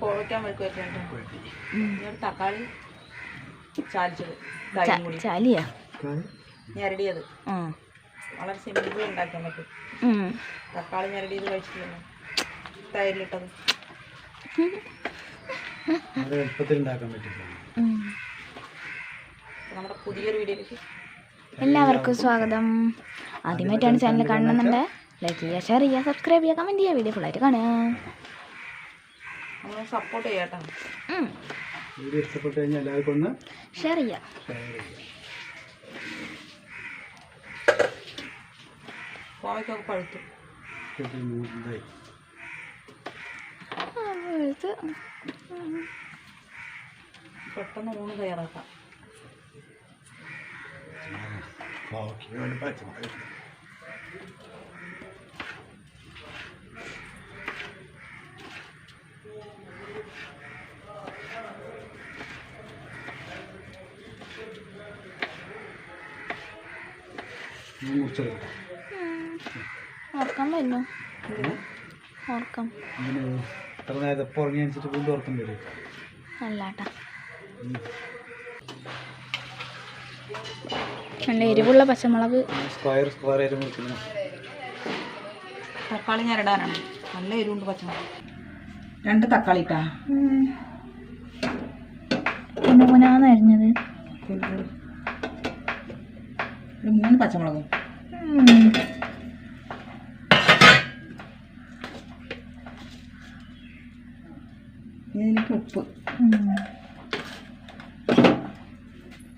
കോവയ്ക്കാൻ തക്കാളി ചാലിച്ചത് ചാലിയാ? ഞരടിയത് വളരെ സിമ്പിൾ ഉണ്ടാക്കാൻ പറ്റും. തക്കാളി ഞരടിയത് കഴിച്ചിട്ടില്ല. തൈരിലിട്ടത്. നമ്മുടെ പുതിയൊരു വീഡിയോയിലേക്ക് എല്ലാവർക്കും സ്വാഗതം. ആദ്യമായിട്ടാണ് ചാനൽ കാണുന്നുണ്ട് ലൈക്ക് ചെയ്യുക ഷെയർ ചെയ്യുക സബ്സ്ക്രൈബ് ചെയ്യുക കമന്റ് ചെയ്യുക വീഡിയോ ഫുള്ളായിട്ട് കാണുക സപ്പോർട്ട് ചെയ്യാട്ടോ. വീഡിയോ ഇഷ്ടപ്പെട്ട് കഴിഞ്ഞാൽ എല്ലാവർക്കും ഒന്ന് ഷെയർ കോവയ്ക്കൊക്കെ പഴുത്തു. ഉം. പെട്ടെന്ന് ഊണ് തയ്യാറാക്കാം. കോവയ്ക്ക് മുറിച്ചെടുക്കാം ഓർക്കാൻ പറ്റുമോ ഓർക്കാം ഇങ്ങനെ എത്ര നേരത്തെ ഇപ്പോൾ ഉറങ്ങി അനുസരിച്ച് വീണ്ടും ഉറക്കം വരും? അല്ലാട്ടാ. നല്ല എരിവുള്ള പച്ചമുളക്. സ്ക്വയർ സ്ക്വയർ ആയിട്ട് മുറിക്കണം തക്കാളി ഞരടാനാണ് നല്ല എരിവുണ്ട് പച്ചമുളക്. രണ്ട് തക്കാളി ഇട്ടാ. പിന്നെ അരിഞ്ഞത്. പിന്നെ ഒരു മൂന്ന് പച്ചമുളകും. ഇതിലേക്ക് ഉപ്പ്.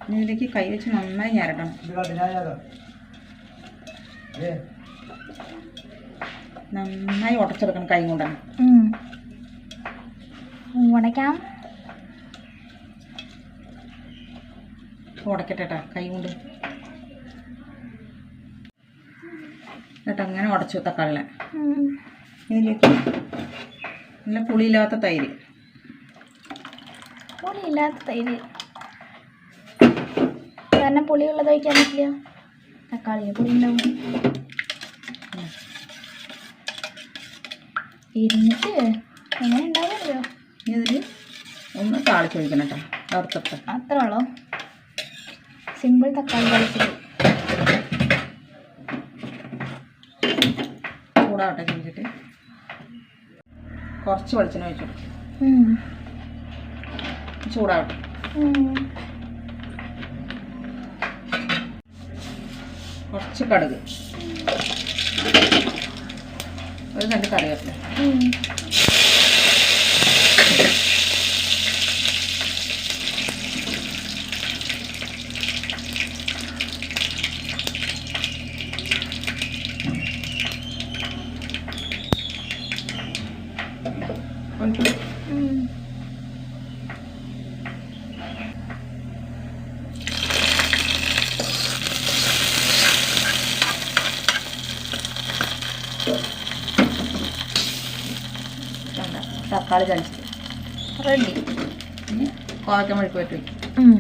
ഇതിലേക്ക് കൈ വെച്ച് നന്നായി ഞരടണം നന്നായി ഉടച്ചെടുക്കണം കൈ കൊണ്ടാണ്. ഉണക്കാം ഉടക്കട്ടെ കേട്ടോ കൈ കൊണ്ട്. എന്നിട്ട് അങ്ങനെ ഉടച്ചു തക്കാളിനെ. ഇതിലേക്ക് നല്ല പുളിയില്ലാത്ത തൈര്. പുളിയില്ലാത്ത തൈര്. കാരണം പുളിയുള്ളത് കഴിക്കാൻ പറ്റില്ല. തക്കാളി പുളി ഉണ്ടാവും ഇരുന്നിട്ട് എങ്ങനെ ഉണ്ടാവുമല്ലോ ഇതിൽ ഒന്ന് താളിച്ചൊഴിക്കണം കേട്ടോ അത്രേ ഉള്ളൂ. സിമ്പിൾ തക്കാളി കളിച്ചത് ചൂടാവട്ടെ ചെഞ്ചിട്ട് കുറച്ച് വെളിച്ചെണ്ണ ഒഴിച്ചു ചൂടാവട്ടെ. കുറച്ച് കടുക്. ഒരു രണ്ട് കറിവേപ്പില ഒഴിച്ചു. വേണ്ട. തക്കാളി ചലിച്ചിട്ട് റെഡി. ഇനി കോവയ്ക്ക മെഴുക്ക് പറ്റി വയ്ക്കും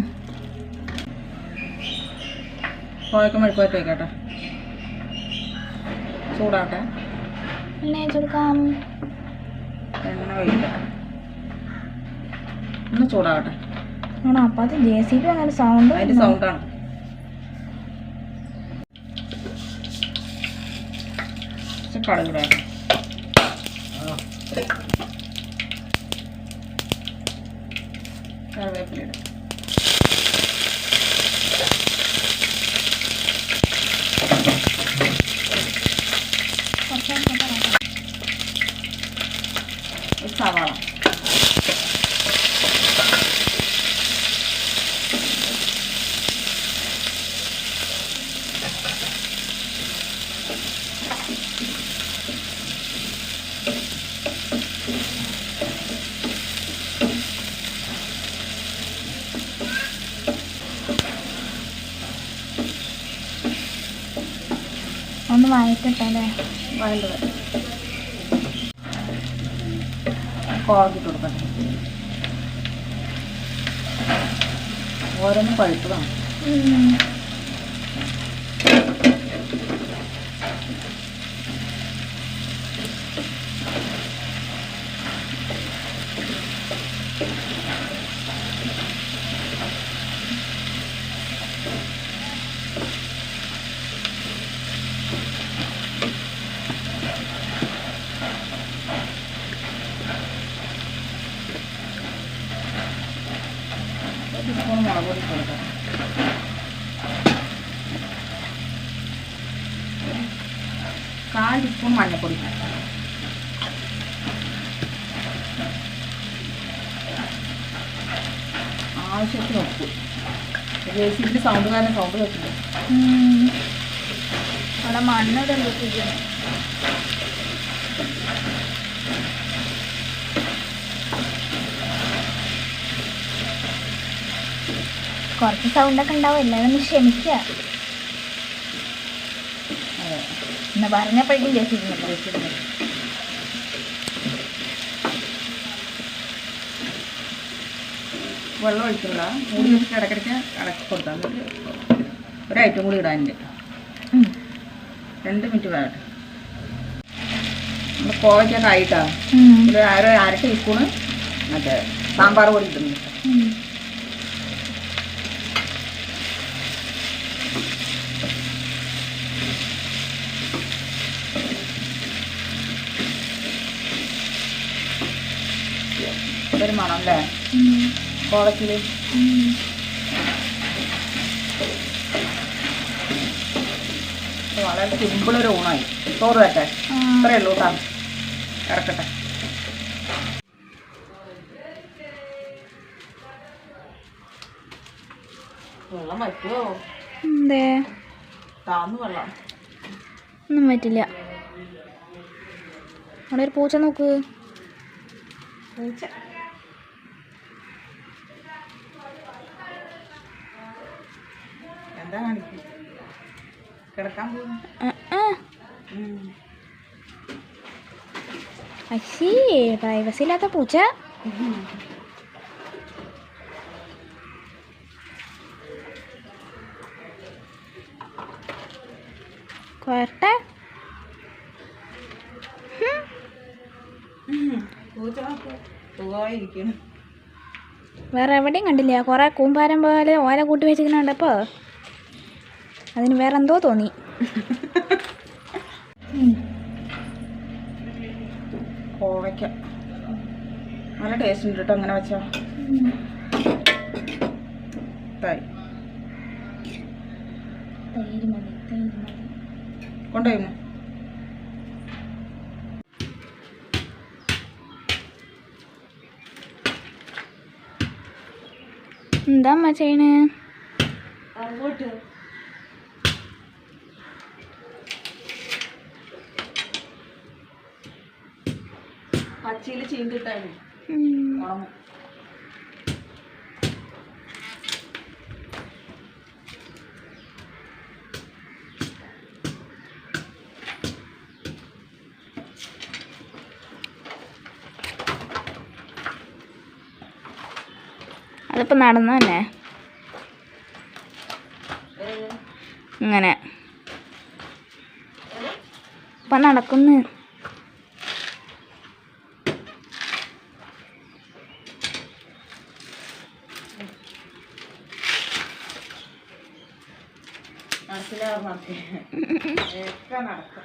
കോവയ്ക്ക മെഴുക്ക് പറ്റി വയ്ക്കട്ടെ ചൂടാട്ടെ എണ്ണ വെച്ചെടുക്കാം എണ്ണ ഒഴിക്കട്ടെ ഒന്ന് ചൂടാവട്ടെ. ആണോ? അപ്പം അത് ജെ സി ബി അങ്ങനെ സൗണ്ട് അതിന്റെ സൗണ്ടാണ് കുറച്ച് കടുക് ഇടാം കറിവേപ്പില ഇടാം ഒരു സവാള ഒന്ന് വഴറ്റട്ടെ അല്ലേ? വേണ്ടത് കോളത്തിട്ട് കൊടുക്കട്ടെ. ഓരോന്ന് പഴുത്തതാണ്. മഞ്ഞൾപ്പൊടി ആവശ്യത്തിന് ഉപ്പ്. ജേസിബിന്റെ സൗണ്ട് കാരണം സൗണ്ട് കേട്ടില്ല. അവിടെ മണ്ണിടെ നോക്കിക്കുന്നു കുറച്ച് സൗണ്ടൊക്കെ ഉണ്ടാവും എല്ലാവരും ക്ഷമിക്കുക. എന്ന് പറഞ്ഞപ്പോഴേക്കും ചേച്ചിരുന്നു ചേച്ചിരുന്നു വെള്ളം ഒഴിക്കില്ല മൂടി വെച്ചിട്ട് ഇടയ്ക്കിടയ്ക്ക് ഇടയ്ക്ക് കൊടുത്താൽ മതി. ഒരു ഐറ്റം കൂടി ഇടാനുണ്ട് രണ്ട് മിനിറ്റ് വേണം. നമ്മൾ കോവയ്ക്കൊക്കെ ആയിട്ടാണ് ഒരു അര ടീസ്പൂണ് മറ്റേ സാമ്പാർ പൊടി ഇടുന്നു ഒരു മണം അല്ലേ? കോളത്തിൽ. വളരെ സിമ്പിൾ ഒരു ഊണായി. ചോറ് തട്ടെ ഇത്രയേ ഉള്ളൂ കേട്ടോ. ഇറക്കട്ടെ. വെള്ളം വറ്റുമോ എന്തേ? താന്നു വെള്ളം. ഒന്നും പറ്റില്ല അവിടെ ഒരു പൂച്ച നോക്ക്. പൂച്ച. എന്താ കാണിക്കും കിടക്കാൻ പോകുന്നു. അശ്ശീ പ്രൈവസി ഇല്ലാത്ത പൂച്ച. കൊരട്ടെ. വേറെ എവിടെയും കണ്ടില്ല. കുറേ കൂമ്പാരം പോലെ ഓല കൂട്ടി വെച്ചിരിക്കണുണ്ടപ്പോൾ അതിന് വേറെ എന്തോ തോന്നി കോവയ്ക്ക. നല്ല ടേസ്റ്റ് ഉണ്ട് കേട്ടോ അങ്ങനെ വെച്ചാ. തൈ കൊണ്ടുപോയി എന്താ അമ്മ ചെയ്യണേ? അങ്ങോട്ട് പച്ചയിൽ ചീന്തിട്ടാണ്. ഉണങ്ങും അതിപ്പോൾ നടന്നു തന്നെ. ഇങ്ങനെ. ഇപ്പം നടക്കുന്നു. ഒക്കെ നടക്കും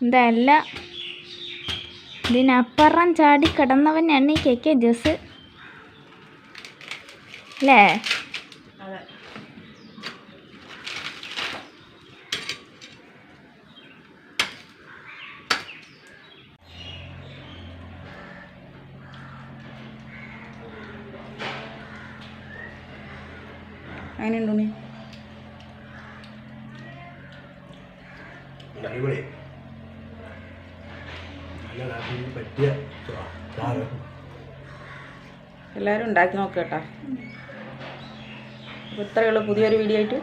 ഇതല്ല. ഇതിനപ്പുറം ചാടി കിടന്നവനാണ് ഈ കെ ജ്യൂസ് അല്ലേ? അങ്ങനെയുണ്ടോ നീ അടിപൊളി നല്ല കാപ്പിന് പറ്റിയ ചാറ്. എല്ലാവരും ഉണ്ടാക്കി നോക്കുക കേട്ടോ. അപ്പോൾ ഇത്രയേ ഉള്ളൂ പുതിയൊരു വീഡിയോ ആയിട്ട്.